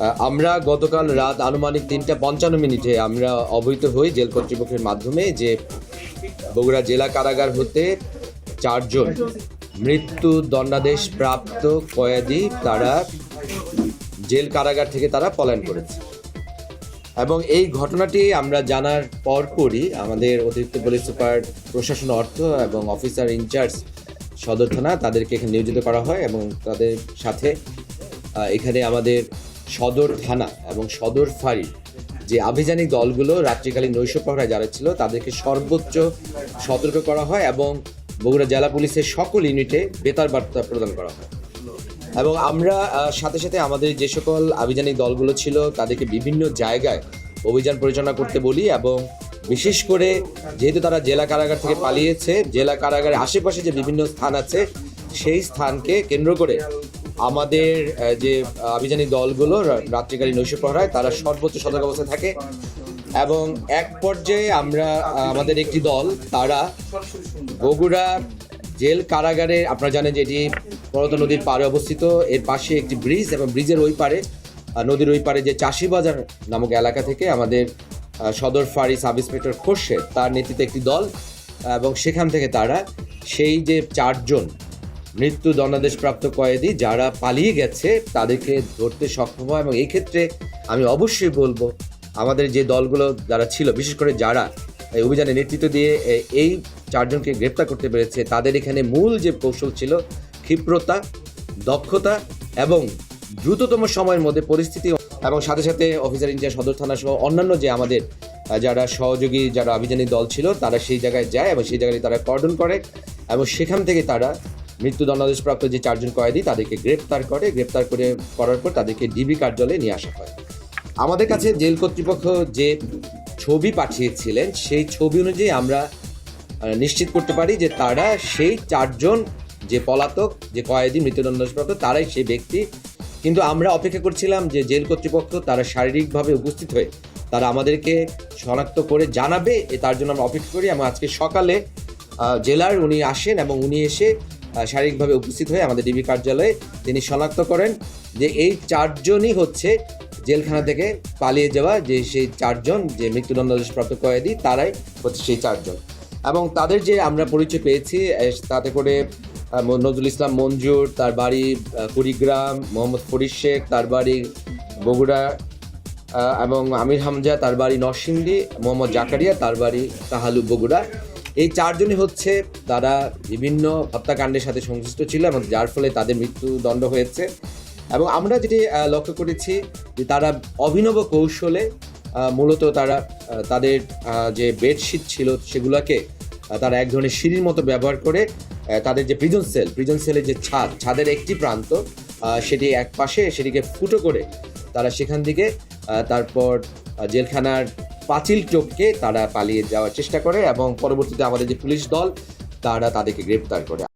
আমরা গতকাল রাত আনুমানিক তিনটা পঞ্চান্ন মিনিটে আমরা অবহিত হই জেল কর্তৃপক্ষের মাধ্যমে যে বগুড়া জেলা কারাগার হতে চারজন মৃত্যু দণ্ডাদেশ প্রাপ্ত কয়েদি তারা জেল কারাগার থেকে তারা পলায়ন করেছে। এবং এই ঘটনাটি আমরা জানার পর পরপরই আমাদের অতিরিক্ত পুলিশ সুপার প্রশাসন অর্থ এবং অফিসার ইনচার্জ সদর থানা তাদেরকে এখানে নিয়োজিত করা হয় এবং তাদের সাথে এখানে আমাদের সদর থানা এবং সদর ফাঁড়ি। যে আভিযানিক দলগুলো রাত্রিকালীন নৈশ প্রহরায় যারা ছিল, তাদেরকে সর্বোচ্চ সতর্ক করা হয় এবং বগুড়া জেলা পুলিশের সকল ইউনিটে বেতার বার্তা প্রদান করা হয়। এবং আমরা সাথে সাথে আমাদের যে সকল আভিযানিক দলগুলো ছিল, তাদেরকে বিভিন্ন জায়গায় অভিযান পরিচালনা করতে বলি এবং বিশেষ করে যেহেতু তারা জেলা কারাগার থেকে পালিয়েছে, জেলা কারাগারের আশেপাশে যে বিভিন্ন স্থান আছে, সেই স্থানকে কেন্দ্র করে আমাদের যে আভিযানিক দলগুলো রাত্রিকালীন নৈশ প্রহরায়, তারা সর্বোচ্চ সতর্ক অবস্থায় থাকে এবং এক পর্যায়ে আমরা আমাদের একটি দল, তারা বগুড়া জেল কারাগারে, আপনারা জানেন যে এটি পরত নদীর পাড়ে অবস্থিত, এর পাশে একটি ব্রিজ এবং ব্রিজের ওই পারে নদীর ওই পারে যে চাষিবাজার নামক এলাকা থেকে আমাদের সদর ফাঁড়ি সাব ইন্সপেক্টর খোরশেদ, তার নেতৃত্বে একটি দল, এবং সেখান থেকে তারা সেই যে চারজন মৃত্যু দণ্ডাদেশপ্রাপ্ত কয়েদি যারা পালিয়ে গেছে তাদেরকে ধরতে সক্ষম হয় এবং এই ক্ষেত্রে আমি অবশ্যই বলব, আমাদের যে দলগুলো যারা ছিল, বিশেষ করে যারা এই অভিযানে নেতৃত্ব দিয়ে এই চারজনকে গ্রেপ্তার করতে পেরেছে, তাদের এখানে মূল যে কৌশল ছিল ক্ষিপ্রতা, দক্ষতা এবং দ্রুততম সময়ের মধ্যে পরিস্থিতি এবং সাথে সাথে অফিসার ইনচার্জ, সদর থানা সহ অন্যান্য যে আমাদের যারা সহযোগী, যারা আভিযানিক দল ছিল, তারা সেই জায়গায় যায় এবং সেই জায়গায় তারা কর্ডন করে এবং সেখান থেকে তারা মৃত্যুদণ্ডাদেশপ্রাপ্ত যে চারজন কয়েদি তাদেরকে গ্রেপ্তার করে গ্রেপ্তার করে করার পর তাদেরকে ডিবি কার্যালয়ে নিয়ে আসা হয়। আমাদের কাছে জেল কর্তৃপক্ষ যে ছবি পাঠিয়েছিলেন, সেই ছবি অনুযায়ী আমরা নিশ্চিত করতে পারি যে তারা সেই চারজন যে পলাতক, যে কয়েদি মৃত্যুদণ্ডপ্রাপ্ত তারাই সেই ব্যক্তি। কিন্তু আমরা অপেক্ষা করছিলাম যে জেল কর্তৃপক্ষ তারা শারীরিকভাবে উপস্থিত হয়ে তারা আমাদেরকে শনাক্ত করে জানাবে, এ তার জন্য আমরা অপেক্ষা করি এবং আজকে সকালে জেলার উনি আসেন এবং উনি এসে শারীরিকভাবে উপস্থিত হয়ে আমাদের ডিবি কার্যালয়ে তিনি শনাক্ত করেন যে এই চারজনই হচ্ছে জেলখানা থেকে পালিয়ে যাওয়া যে সেই চারজন, যে মৃত্যুদণ্ডাদেশপ্রাপ্ত কয়েদি, তারাই হচ্ছে সেই চারজন। এবং তাদের যে আমরা পরিচয় পেয়েছি তাতে করে নজরুল ইসলাম মঞ্জুর, তার বাড়ি কুড়িগ্রাম, মোহাম্মদ ফরিদ শেখ, তার বাড়ি বগুড়া এবং আমির হামজা, তার বাড়ি নরসিংদী, মোহাম্মদ জাকারিয়া, তার বাড়ি তাহালু বগুড়া। এই চারজনই হচ্ছে তারা বিভিন্ন হত্যাকাণ্ডের সাথে সংশ্লিষ্ট ছিল এবং যার ফলে তাদের মৃত্যুদণ্ড হয়েছে। এবং আমরা যেটি লক্ষ্য করেছি যে তারা অভিনব কৌশলে মূলত তারা তাদের যে বেডশিট ছিল সেগুলোকে তারা এক ধরনের সিঁড়ির মতো ব্যবহার করে তাদের যে প্রিজন সেল প্রিজন সেলের যে ছাদ, ছাদের একটি প্রান্ত সেটি এক পাশে সেটিকে ফুটো করে তারা সেখান থেকে তারপর জেলখানার পাঁচিল চোখকে তারা পালিয়ে যাওয়ার চেষ্টা করে এবং পরবর্তীতে আমাদের যে পুলিশ দল, তারা তাদেরকে গ্রেপ্তার করে।